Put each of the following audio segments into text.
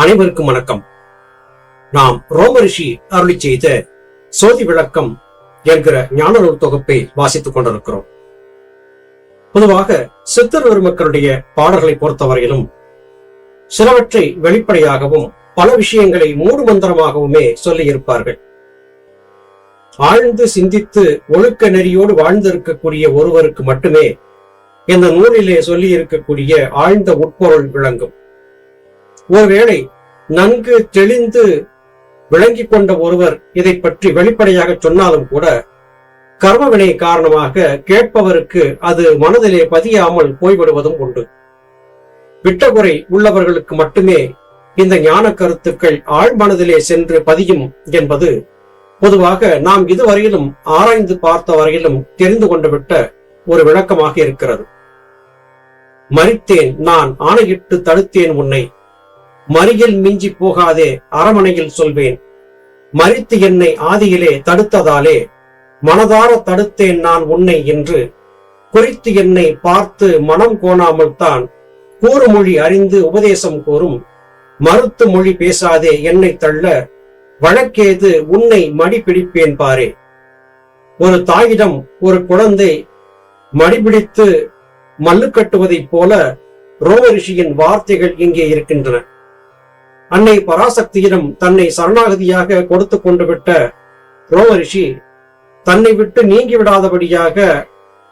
அனைவருக்கும் வணக்கம். நாம் ரோமரிஷி அருளி செய்த சோதி விளக்கம் என்கிற ஞான நூல் தொகுப்பை வாசித்துக் கொண்டிருக்கிறோம். பொதுவாக சித்தர் பெருமக்களுடைய பாடல்களை பொறுத்தவரையிலும் சிலவற்றை வெளிப்படையாகவும் பல விஷயங்களை மூடு மந்திரமாகவுமே சொல்லி இருப்பார்கள். ஆழ்ந்து சிந்தித்து ஒழுக்க நெறியோடு வாழ்ந்திருக்கக்கூடிய ஒருவருக்கு மட்டுமே இந்த நூலிலே சொல்லி இருக்கக்கூடிய ஆழ்ந்த உட்பொருள் விளங்கும். ஒருவேளை நன்கு தெளிந்து விளங்கிக் கொண்ட ஒருவர் இதை பற்றி வெளிப்படையாக சொன்னாலும் கூட கர்மவினை காரணமாக கேட்பவருக்கு அது மனதிலே பதியாமல் போய்விடுவதும் உண்டு. விட்டகுறை உள்ளவர்களுக்கு மட்டுமே இந்த ஞான கருத்துக்கள் ஆழ்மனதிலே சென்று பதியும் என்பது பொதுவாக நாம் இதுவரையிலும் ஆராய்ந்து பார்த்த வரையிலும் தெரிந்து கொண்டு விட்ட ஒரு விளக்கமாக இருக்கிறது. மறித்தேன் நான் ஆணையிட்டு தடுத்தேன் உன்னை மறியில் மிஞ்சி போகாதே அரமனையில் சொல்வேன். மறித்து என்னை ஆதியிலே தடுத்ததாலே மனதார தடுத்தேன் நான் உன்னை என்று குறித்து என்னை பார்த்து மனம் கோணாமல் தான் கூறுமொழி அறிந்து உபதேசம் கூறும். மறுத்து மொழி பேசாதே என்னை தள்ள வழக்கேது உன்னை மடி பிடிப்பேன் பாரே. ஒரு தாயிடம் ஒரு குழந்தை மடிபிடித்து மல்லு கட்டுவதைப் போல ரோமரிஷியின் வார்த்தைகள் இங்கே இருக்கின்றன. அன்னை பராசக்தியிடம் தன்னை சரணாகதியாக கொடுத்து கொண்டு விட்ட ரோமரிஷி தன்னை விட்டு நீங்கி விடாதபடியாக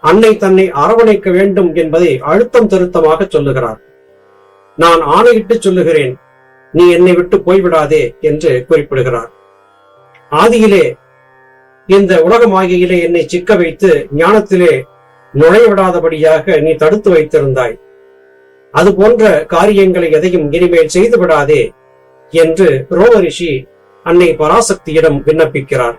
அன்னை தன்னை அரவணைக்க வேண்டும் என்பதை அழுத்தம் திருத்தமாக சொல்லுகிறார். நான் ஆணையிட்டு சொல்லுகிறேன் நீ என்னை விட்டு போய்விடாதே என்று குறிப்பிடுகிறார். ஆதியிலே இந்த உலகமாகியிலே என்னை சிக்க வைத்து ஞானத்திலே நுழைய விடாதபடியாக நீ தடுத்து வைத்திருந்தாய். அது போன்ற காரியங்களை எதையும் இனிமேல் செய்து விடாதே என்று ரோமரிஷி அன்னை பராசக்தியிடம் விண்ணப்பிக்கிறார்.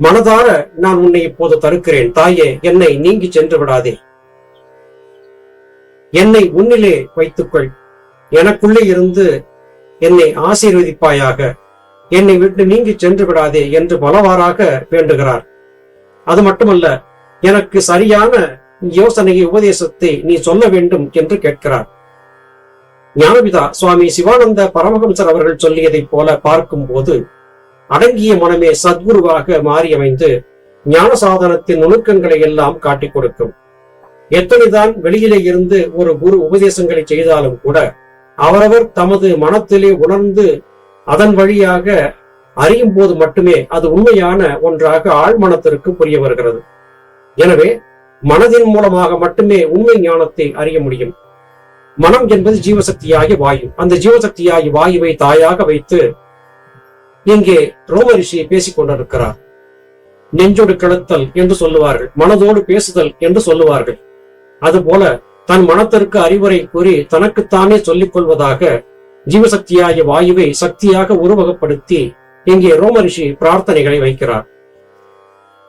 மனதார நான் உன்னை இப்போது தடுக்கிறேன் தாயே என்னை நீங்கி சென்று விடாதே. என்னை உன்னிலே வைத்துக்கொள். எனக்குள்ளே இருந்து என்னை ஆசீர்வதிப்பாயாக. என்னை விட்டு நீங்கி சென்று விடாதே என்று பலவாறாக வேண்டுகிறார். அது மட்டுமல்ல எனக்கு சரியான யோசனையை உபதேசத்தை நீ சொல்ல வேண்டும் என்று கேட்கிறார். ஞானபிதா சுவாமி சிவானந்த பரமஹம்சர் அவர்கள் சொல்லியதைப் போல பார்க்கும் போது அடங்கிய மனமே சத்குருவாக மாறி அமைந்து ஞான சாதனத்தின் நுணுக்கங்களை எல்லாம் காட்டிக் கொடுக்கும். எத்தனைதான் வெளியிலே இருந்து ஒரு குரு உபதேசங்களை செய்தாலும் கூட அவரவர் தமது மனத்திலே உணர்ந்து அதன் வழியாக அறியும் போது மட்டுமே அது உண்மையான ஒன்றாக ஆழ்மனத்திற்கு புரிய வருகிறது. எனவே மனதின் மூலமாக மட்டுமே உண்மை ஞானத்தை அறிய முடியும். மனம் என்பது ஜீவசக்தியாகி வாயு. அந்த ஜீவசக்தியாகிய வாயுவை தாயாக வைத்து இங்கே ரோமரிஷி பேசிக் கொண்டிருக்கிறார். நெஞ்சோடு கிளத்தல் என்று சொல்லுவார்கள் மனதோடு பேசுதல் என்று சொல்லுவார்கள். அதுபோல தன் மனத்திற்கு அறிவுரை கூறி தனக்குத்தானே சொல்லிக் கொள்வதாக ஜீவசக்தியாகிய வாயுவை சக்தியாக உருவகப்படுத்தி இங்கே ரோமரிஷி பிரார்த்தனைகளை வைக்கிறார்.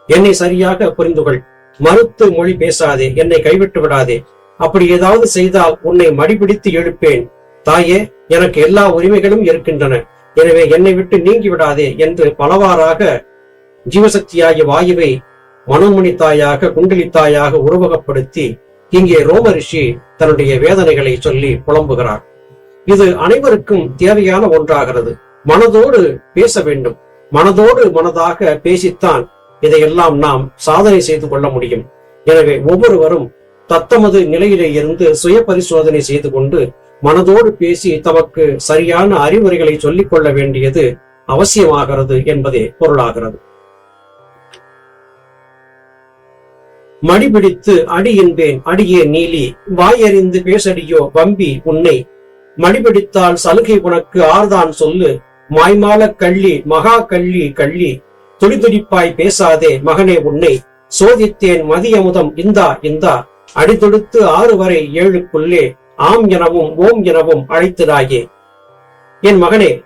என்னை சரியாக புரிந்துகொள். மறுத்து மொழி பேசாதே என்னை கைவிட்டு விடாதே. அப்படி ஏதாவது செய்தால் உன்னை மடிபிடித்து எழுப்பேன். தாயே எனக்கு எல்லா உரிமைகளும் இருக்கின்றன. எனவே என்னை விட்டு நீங்கி விடாதே என்று பலவாறாக ஜீவசக்தியாகிய வாயுவை மனோமுனி தாயாக குண்டலி தாயாக உருவகப்படுத்தி இங்கே ரோமரிஷி தன்னுடைய வேதனைகளை சொல்லி புலம்புகிறார். இது அனைவருக்கும் தேவையான ஒன்றாகிறது. மனதோடு பேச வேண்டும். மனதோடு மனதாக பேசித்தான் இதையெல்லாம் நாம் சாதனை செய்து கொள்ள முடியும். எனவே ஒவ்வொருவரும் தத்தமது நிலையிலே இருந்து சுய பரிசோதனை செய்து கொண்டு மனதோடு பேசி தமக்கு சரியான அறிவுரைகளை சொல்லிக் கொள்ள வேண்டியது அவசியமாகிறது என்பதே பொருளாகிறது. மடிபிடித்து அடி என்பேன் அடியே நீலி வாயறிந்து பேசடியோ வம்பி உன்னை. மடிபிடித்தால் சலுகை உனக்கு ஆர்தான் சொல்லு மாய்மால கள்ளி மகா கள்ளி கள்ளி. துடிதுடிப்பாய் பேசாதே மகனே உன்னை. சோதித்தேன் மதியமுதம் இந்தா இந்தா. அடிதொடுத்து ஆறு வரை ஏழுக்குள்ளே ஆம் எனவும் ஓம் எனவும் அழைத்ததாயே. என் மகனே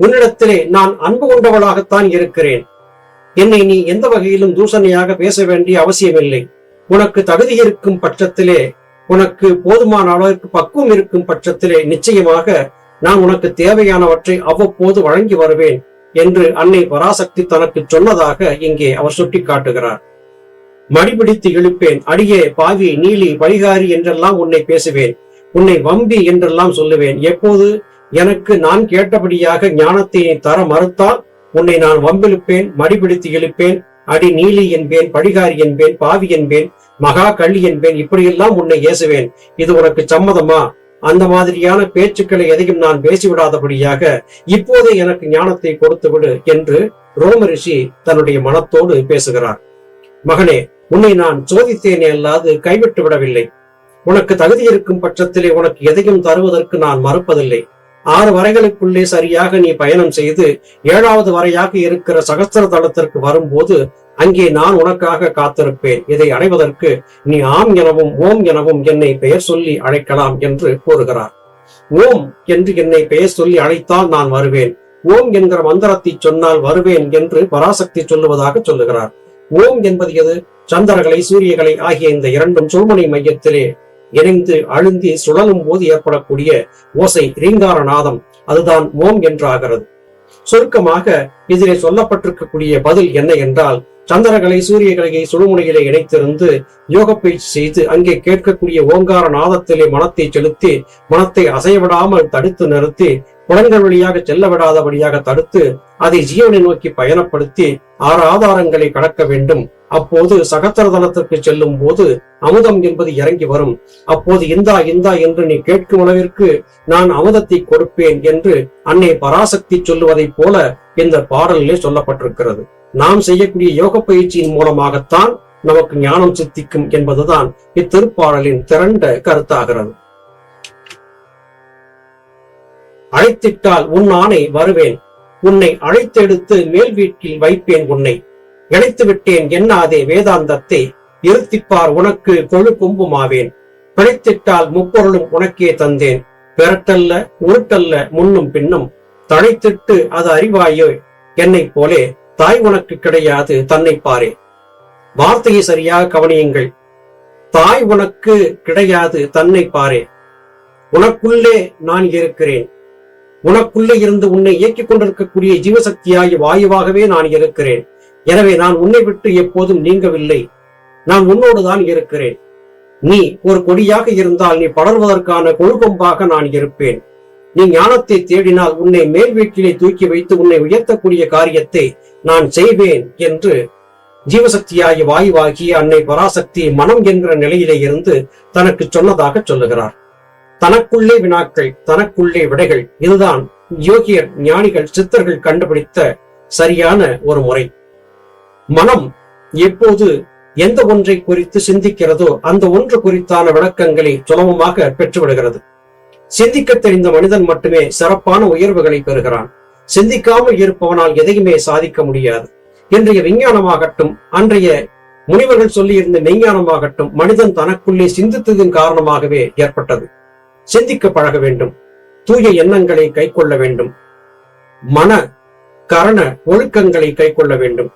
உன்னிடத்திலே நான் அன்பு கொண்டவளாகத்தான் இருக்கிறேன். என்னை நீ எந்த வகையிலும் தூசணையாக பேச வேண்டிய அவசியமில்லை. உனக்கு தகுதி இருக்கும் பட்சத்திலே உனக்கு போதுமான அளவிற்கு பக்குவம் இருக்கும் பட்சத்திலே நிச்சயமாக நான் உனக்கு தேவையானவற்றை அவ்வப்போது வழங்கி வருவேன் என்று அன்னை பராசக்தி தனக்கு சொன்னதாக இங்கே அவர் சுட்டி காட்டுகிறார் மடிபிடித்து இழுப்பேன் அடியே பாவி நீலி பலிகாரி என்றெல்லாம் உன்னை பேசுவேன். உன்னை வம்பி என்றெல்லாம் சொல்லுவேன். எப்போது எனக்கு நான் கேட்டபடியாக ஞானத்தை தர மறுத்தால் உன்னை நான் வம்பிழுப்பேன் மடிபிடித்து இழுப்பேன் அடி நீலி என்பேன் படிகாரி என்பேன் பாவி என்பேன் மகா கள்ளி என்பேன். இப்படியெல்லாம் உன்னை ஏசுவேன். இது உனக்கு சம்மதமா? அந்த மாதிரியான பேச்சுக்களை எதையும் நான் பேசிவிடாதபடியாக இப்போதே எனக்கு ஞானத்தை கொடுத்து விடு என்று ரோம ரிஷி தன்னுடைய மனத்தோடு பேசுகிறார். மகனே உன்னை நான் சோதித்தேனே அல்லாது கைவிட்டு விடவில்லை. உனக்கு தகுதி இருக்கும் பட்சத்திலே உனக்கு எதையும் தருவதற்கு நான் மறுப்பதில்லை. ஆறு வரைகளுக்குள்ளே சரியாக நீ பயணம் செய்து ஏழாவது வரையாக இருக்கிற சகஸ்திர தளத்திற்கு வரும்போது அங்கே நான் உனக்காக காத்திருப்பேன். இதை அடைவதற்கு நீ ஆம் எனவும் ஓம் எனவும் என்னை பெயர் சொல்லி அழைக்கலாம் என்று கூறுகிறார். ஓம் என்று என்னை பெயர் சொல்லி அழைத்தால் நான் வருவேன். ஓம் என்கிற மந்திரத்தை சொன்னால் வருவேன் என்று பராசக்தி சொல்லுவதாக சொல்லுகிறார். ஓம் என்பது எது? சந்திரகலை சூரியகலை ஆகிய இந்த இரண்டும் சுழ்மணி மையத்திலே இணைந்து அழுந்தி சுழலும் போது ஏற்படக்கூடிய ஓசை ரீங்கார நாதம். அதுதான் ஓம் என்றாகிறது. சுருக்கமாக இதிலே சொல்லப்பட்டிருக்கக்கூடிய பதில் என்ன என்றால் சந்திரகலை சூரியகலையை சுழுமுனையிலே இணைத்திருந்து யோக பயிற்சி செய்து அங்கே கேட்கக்கூடிய ஓங்கார நாதத்திலே மனத்தை செலுத்தி மனத்தை அசைவிடாமல் தடுத்து நிறுத்தி புலன்கள் வழியாக செல்ல விடாதபடியாக தடுத்து அதை ஜீவனை நோக்கி பயணப்படுத்தி ஆறு ஆதாரங்களை கடக்க வேண்டும். அப்போது சகத்திரதளத்திற்கு செல்லும் போது அமுதம் என்பது இறங்கி வரும். அப்போது இந்தா இந்தா என்று நீ கேட்கும் அளவிற்கு நான் அமுதத்தை கொடுப்பேன் என்று அன்னை பராசக்தி சொல்லுவதைப் போல இந்த பாடலிலே சொல்லப்பட்டிருக்கிறது. நாம் செய்யக்கூடிய யோக பயிற்சியின் மூலமாகத்தான் நமக்கு ஞானம் சித்திக்கும் என்பதுதான் இத்திருப்பாடலின் திரண்ட கருத்தாகிறது. அழைத்திட்டால் உன் ஆணை வருவேன். உன்னை அழைத்தெடுத்து மேல் வீட்டில் வைப்பேன் உன்னை. இணைத்து விட்டேன் எண்ணாதே வேதாந்தத்தை. இருத்திப்பார் உனக்கு கொழு கும்புமாவேன் பிழைத்திட்டால் முப்பொருளும் உனக்கே தந்தேன். பெறட்டல்ல உருட்டல்ல முன்னும் பின்னும். தழைத்திட்டு அது அறிவாயோ? என்னை போலே தாய் உனக்கு கிடையாது தன்னை பாரே. வார்த்தையை சரியாக கவனியுங்கள். தாய் உனக்கு கிடையாது தன்னை பாரே. உனக்குள்ளே நான் இருக்கிறேன். உனக்குள்ளே இருந்து உன்னை இயக்கிக் கொண்டிருக்கக்கூடிய ஜீவசக்தியாகிய வாயுவாகவே நான் இருக்கிறேன். எனவே நான் உன்னை விட்டு எப்போதும் நீங்கவில்லை. நான் உன்னோடு தான் இருக்கிறேன். நீ ஒரு கொடியாக இருந்தால் நீ படர்வதற்கான கொழுகொம்பாக நான் இருப்பேன். நீ ஞானத்தை தேடினால் உன்னை மேல் வீட்டிலே தூக்கி வைத்து உன்னை உயர்த்தக்கூடிய காரியத்தை நான் செய்வேன் என்று ஜீவசக்தியாகிய வாயுவாகிய அன்னை பராசக்தி மனம் என்கிற நிலையிலே இருந்து தனக்கு சொன்னதாக சொல்லுகிறார். தனக்குள்ளே வினாக்கள் தனக்குள்ளே விடைகள். இதுதான் யோகியர் ஞானிகள் சித்தர்கள் கண்டுபிடித்த சரியான ஒரு முறை. மனம் எப்போது எந்த ஒன்றை குறித்து சிந்திக்கிறதோ அந்த ஒன்று குறித்தான விளக்கங்களை சுலபமாக பெற்றுவிடுகிறது. சிந்திக்க தெரிந்த மனிதன் மட்டுமே சிறப்பான உயர்வுகளை பெறுகிறான். சிந்திக்காமல் இருப்பவனால் எதையுமே சாதிக்க முடியாது. இன்றைய விஞ்ஞானமாகட்டும் அன்றைய முனிவர்கள் சொல்லியிருந்த மெய்ஞானமாகட்டும் மனிதன் தனக்குள்ளே சிந்தித்ததின் காரணமாகவே ஏற்பட்டது. சிந்திக்க பழக வேண்டும். தூய எண்ணங்களை கைக்கொள்ள வேண்டும். மன கரண ஒழுக்கங்களை கைக்கொள்ள வேண்டும்.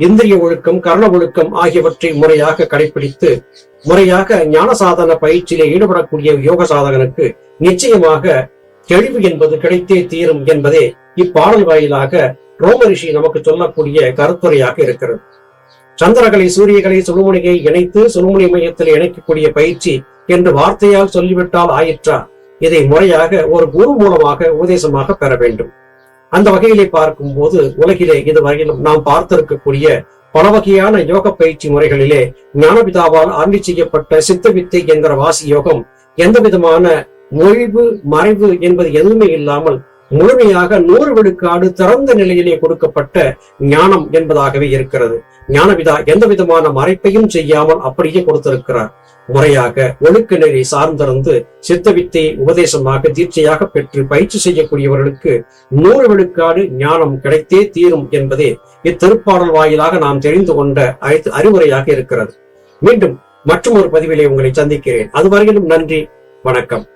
இந்திரிய ஒழுக்கம் கரண ஒழுக்கம் ஆகியவற்றை முறையாக கடைபிடித்து முறையாக ஞான சாதன பயிற்சியிலே ஈடுபடக்கூடிய யோக சாதகனுக்கு நிச்சயமாக தெளிவு என்பது கிடைத்தே தீரும் என்பதே இப்பாடல் வாயிலாக ரோமரிஷி நமக்கு சொல்லக்கூடிய கருத்துரையாக இருக்கிறது. சந்திரகளை சூரியகளை சுழுமுனையை இணைத்து சுழுமுனை மையத்தில் இணைக்கக்கூடிய பயிற்சி என்று வார்த்தையால் சொல்லிவிட்டால் ஆயிற்றா? இதை முறையாக ஒரு குரு மூலமாக உபதேசமாக பெற வேண்டும். அந்த வகையிலே பார்க்கும் போது உலகிலே இதுவரையிலும் நாம் பார்த்திருக்கக்கூடிய பல வகையான யோக பயிற்சி முறைகளிலே ஞானபிதாவால் ஆண்டி செய்யப்பட்ட சித்த வித்தை என்கிற வாசி யோகம் எந்த விதமான மொழிவு மறைவு என்பது எதுவுமே இல்லாமல் முழுமையாக நூறு விழுக்காடு திறந்த நிலையிலே கொடுக்கப்பட்ட ஞானம் என்பதாகவே இருக்கிறது. ஞானபிதா எந்த விதமான மறைப்பையும் செய்யாமல் அப்படியே கொடுத்திருக்கிறார். முறையாக ஒழுக்க நெறி சார்ந்திருந்து சித்த வித்தை உபதேசமாக தீட்சையாக பெற்று பயிற்சி செய்யக்கூடியவர்களுக்கு நூறு விழுக்காடு ஞானம் கிடைத்தே தீரும் என்பதே இத்திருப்பாடல் வாயிலாக நாம் தெரிந்து கொண்ட அனைத்து அறிவுரையாக இருக்கிறது. மீண்டும் மற்றும் ஒரு பதிவிலே உங்களை சந்திக்கிறேன். அதுவரையிலும் நன்றி வணக்கம்.